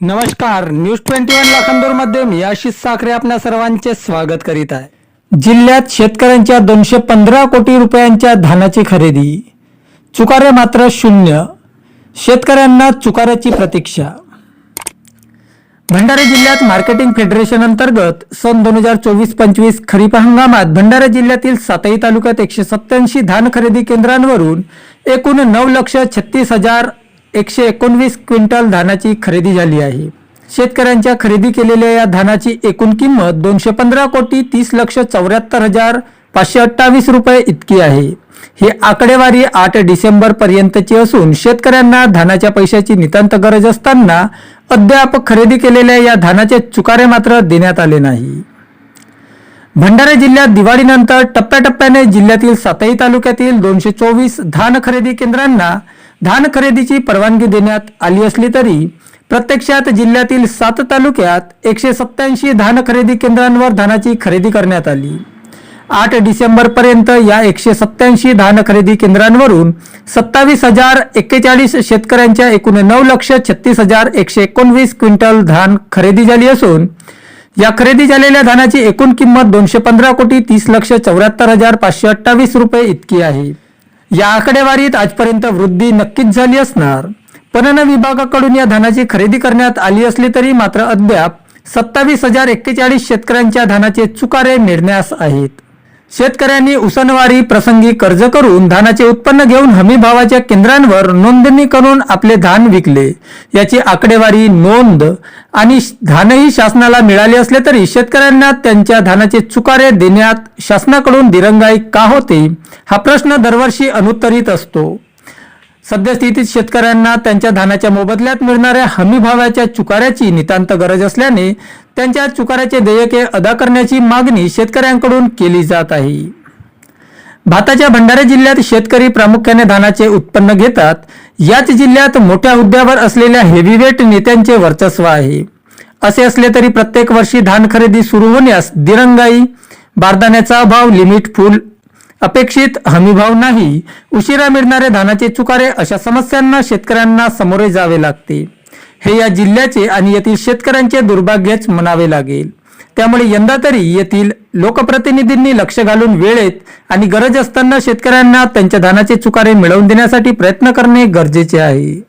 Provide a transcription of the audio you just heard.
नमस्कार news twenty one लाखांदूरमध्ये मी आशिष साखरे आपल्या सर्वांचे स्वागत करीत आहे. जिल्ह्यात शेतकऱ्यांच्या दोनशे पंधरा कोटी रुपयांच्या धानाची खरेदी. चुकारे मात्र शून्य. शेतकऱ्यांना चुकाऱ्याची प्रतीक्षा. भंडारा जिल्ह्यात मार्केटिंग फेडरेशन अंतर्गत सन दोन हजार चोवीस पंचवीस खरीप हंगामात भंडारा जिल्ह्यातील सातई तालुक्यात एकशे सत्याऐंशी धान खरेदी केंद्रांवरून एकूण नऊ लक्ष छत्तीस हजार एकशे एकोणवीस क्विंटल धानाची खरेदी झाली आहे. शेतकऱ्यांच्या खरेदी केलेल्या या धानाची एकूण किंमत दोनशे पंधरा कोटी तीस लक्ष चौऱ्याहत्तर हजार पाचशे अठ्ठावीस रुपये इतकी आहे. ही आकडेवारी आठ डिसेंबर पर्यंतची असून शेतकऱ्यांना धानाच्या पैशाची नितांत गरज असताना अद्याप खरेदी केलेल्या या धानाचे चुकारे मात्र देण्यात आले नाही. भंडारा जिल्ह्यात दिवाळीनंतर टप्प्याटप्प्याने जिल्ह्यातील सातही तालुक्यातील दोनशे चोवीस धान खरेदी केंद्रांना धान खरेदीची परवानगी देण्यात आली असली तरी प्रत्यक्षात जिल्ह्यातील सात तालुक्यात एकशे सत्याऐंशी धान खरेदी केंद्रांवर धानाची खरेदी करण्यात आली. आठ डिसेंबर पर्यंत या एकशे सत्याऐंशी धान खरेदी केंद्रांवरून सत्तावीस हजार एक्केचाळीस शेतकऱ्यांच्या एकूण नऊ लक्ष छत्तीस हजार एकशे एकोणवीस क्विंटल धान खरेदी झाली असून या खरेदी झालेल्या धानाची एकूण किंमत दोनशे पंधरा कोटी तीस लक्ष चौऱ्याहत्तर हजार पाचशे अठ्ठावीस रुपये इतकी आहे. या आकडेवारीत आजपर्यंत वृद्धी नक्कीच झाली असणार. पणन विभागाकडून या धानाची खरेदी करण्यात आली असली तरी मात्र अद्याप सत्तावीस हजार एक्केचाळीस शेतकऱ्यांच्या धानाचे चुकारे मिळण्यास आहेत. शेतकऱ्यांनी उसनवारी प्रसंगी कर्ज करून धानाचे उत्पन्न घेऊन हमी भावाच्या केंद्रांवर नोंदणी करून आपले धान विकले. याची आकडेवारी नोंद आणि धानही शासनाला मिळाले असले तरी शेतकऱ्यांना त्यांच्या धानाचे चुकारे देण्यात शासनाकडून दिरंगाई का होते? हा प्रश्न दरवर्षी अनुत्तरित असतो. सद्यस्थितीत शेतकऱ्यांना त्यांच्या धानाच्या मोबदल्यात मिळणाऱ्या हमी भावाच्या चुकाऱ्याची नितांत गरज असल्याने त्यांच्या चुकाऱ्याचे देयके अदा करण्याची मागणी शेतकऱ्यांकडून केली जात आहे. भाताच्या भंडारा जिल्ह्यात शेतकरी प्रामुख्याने धानाचे उत्पन्न घेतात. याच जिल्ह्यात मोठ्या हुद्द्यावर असलेल्या हेवीवेट नेत्यांचे वर्चस्व आहे. असे असले तरी प्रत्येक वर्षी धान खरेदी सुरू होण्यास दिरंगाई बारदाण्याचा अभाव लिमिट फुल अपेक्षित हमीभाव नाही उशिरा मिळणारे धानाचे चुकारे अशा समस्यांना शेतकऱ्यांना सामोरे जावे लागते. हे या जिल्ह्याचे आणि येथील शेतकऱ्यांचे दुर्भाग्यच म्हणावे लागेल. त्यामुळे यंदा तरी येथील लोकप्रतिनिधींनी लक्ष घालून वेळेत आणि गरज असताना शेतकऱ्यांना त्यांच्या धानाचे चुकारे मिळवून देण्यासाठी प्रयत्न करणे गरजेचे आहे.